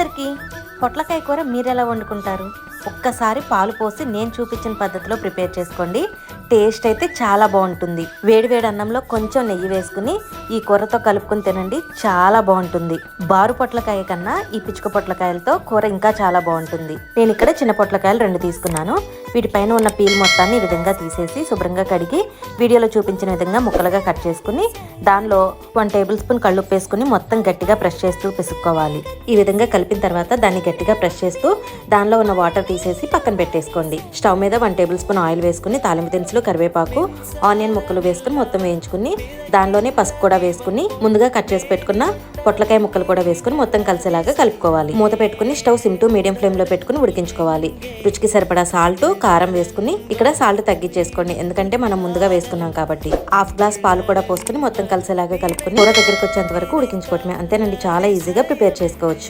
అందరికీ పొట్లకాయ కూర మీరు ఎలా వండుకుంటారు? ఒక్కసారి పాలు పోసి నేను చూపించిన పద్ధతిలో ప్రిపేర్ చేసుకోండి. టేస్ట్ అయితే చాలా బాగుంటుంది. వేడివేడి అన్నంలో కొంచెం నెయ్యి వేసుకుని ఈ కూరతో కలుపుకుని తినండి. చాలా బాగుంటుంది. బారు పొట్లకాయ కన్నా ఈ పిచ్చుక పొట్లకాయలతో కూర ఇంకా చాలా బాగుంటుంది. నేను ఇక్కడ చిన్న పొట్లకాయలు రెండు తీసుకున్నాను. వీటిపైన ఉన్న పీల్ మొత్తాన్ని ఈ విధంగా తీసేసి శుభ్రంగా కడిగి వీడియోలో చూపించిన విధంగా ముక్కలుగా కట్ చేసుకుని దానిలో వన్ టేబుల్ స్పూన్ కళ్ళుప్పు వేసుకుని మొత్తం గట్టిగా ప్రెస్ చేస్తూ పిసుక్కోవాలి. ఈ విధంగా కలిపిన తర్వాత దాన్ని గట్టిగా ప్రెస్ చేస్తూ దానిలో ఉన్న వాటర్ తీసేసి పక్కన పెట్టేసుకోండి. స్టవ్ మీద వన్ టేబుల్ స్పూన్ ఆయిల్ వేసుకుని తాలింపు దినుసులు కరివేపాకు ఆనియన్ ముక్కలు వేసుకుని మొత్తం వేయించుకుని దానిలోనే పసుపు కూడా వేసుకుని ముందుగా కట్ చేసి పెట్టుకున్న పొట్లకాయ ముక్కలు కూడా వేసుకుని మొత్తం కలిసేలాగా కలుపుకోవాలి. మూత పెట్టుకుని స్టవ్ సిమ్ టు మీడియం ఫ్లేమ్లో పెట్టుకుని ఉడికించుకోవాలి. రుచికి సరిపడా సాల్ట్ కారం వేసుకుని ఇక్కడ సాల్ట్ తగ్గించేసుకోండి. ఎందుకంటే మనం ముందుగా వేసుకున్నాం కాబట్టి. హాఫ్ గ్లాస్ పాలు కూడా పోసుకుని మొత్తం కలిసేలాగా కలుపుకుని కూర దగ్గరికి వచ్చేంత వరకు ఉడికించుకోవటమే. అంతేనండి చాలా ఈజీగా ప్రిపేర్ చేసుకోవచ్చు.